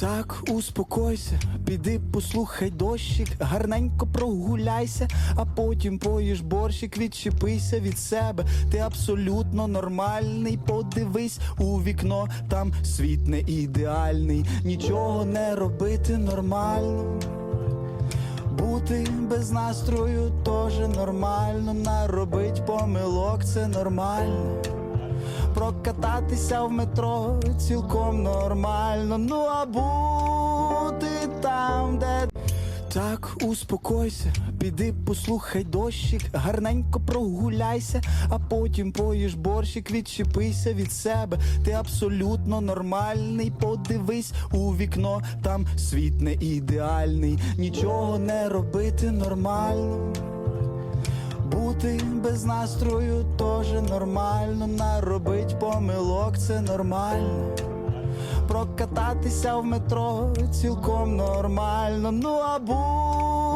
Так, успокойся, піди послухай дощик, гарненько прогуляйся, а потім поїж борщик, відчепися від себе. Ти абсолютно нормальний. Подивись у вікно, там світ не ідеальний, нічого не робити нормально. Бути без настрою теж нормально, наробить помилок це нормально. Прокататися в метро цілком нормально. Ну а бути там, де так, успокойся, піди послухай дощик, гарненько прогуляйся, а потім поїж борщик, відчепися від себе. Ти абсолютно нормальний. Подивись у вікно, там світ не ідеальний, нічого не робити нормально. Бути без настрою теж нормально, наробить помилок це нормально. Прокататися в метро цілком нормально. Ну а бути